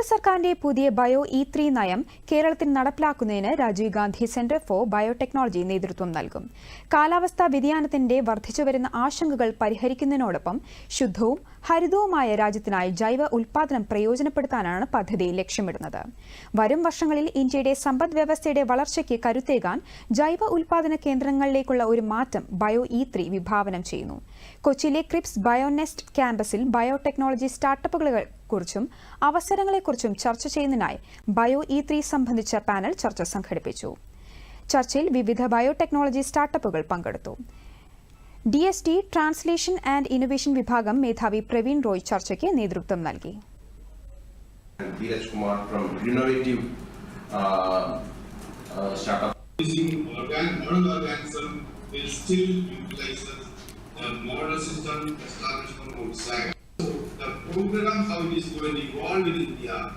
കേന്ദ്ര സർക്കാരിന്റെ പുതിയ ബയോ ഇ ത്രീ നയം കേരളത്തിൽ നടപ്പിലാക്കുന്നതിന് Rajiv Gandhi centre for biotechnology നേതൃത്വം നൽകും. കാലാവസ്ഥാ വ്യതിയാനത്തിന്റെ വർദ്ധിച്ചുവരുന്ന ആശങ്കകൾ പരിഹരിക്കുന്നതിനോടൊപ്പം ശുദ്ധവും ഹരിതവുമായ രാജ്യത്തിനായി ജൈവ ഉൽപാദനം പ്രയോജനപ്പെടുത്താനാണ് പദ്ധതി ലക്ഷ്യമിടുന്നത്. വരും വർഷങ്ങളിൽ ഇന്ത്യയുടെ സമ്പദ് വ്യവസ്ഥയുടെ വളർച്ചയ്ക്ക് കരുത്തേകാൻ ജൈവ ഉൽപാദന കേന്ദ്രങ്ങളിലേക്കുള്ള ഒരു മാറ്റം ബയോ ഇ ത്രീ വിഭാവനം ചെയ്യുന്നു. കൊച്ചിയിലെ ക്രിപ്സ് ബയോനെസ്റ്റ് ക്യാമ്പസിൽ ബയോടെക്നോളജി സ്റ്റാർട്ടപ്പുകളെ കുറിച്ചും അവസരങ്ങളെക്കുറിച്ചും ചർച്ച ചെയ്യുന്നതിനായി ബയോ ഇ ത്രീ സംബന്ധിച്ച പാനൽ ചർച്ച സംഘടിപ്പിച്ചു. ചർച്ചയിൽ വിവിധ ബയോടെക്നോളജി സ്റ്റാർട്ടപ്പുകൾ പങ്കെടുത്തു. D S T translation and innovation വിഭാഗം മേധാവി പ്രവീൺ റോയ് ചർച്ചയ്ക്ക് നേതൃത്വം നൽകി. will still utilize the model system established from outside. programs how it is going to evolve in India.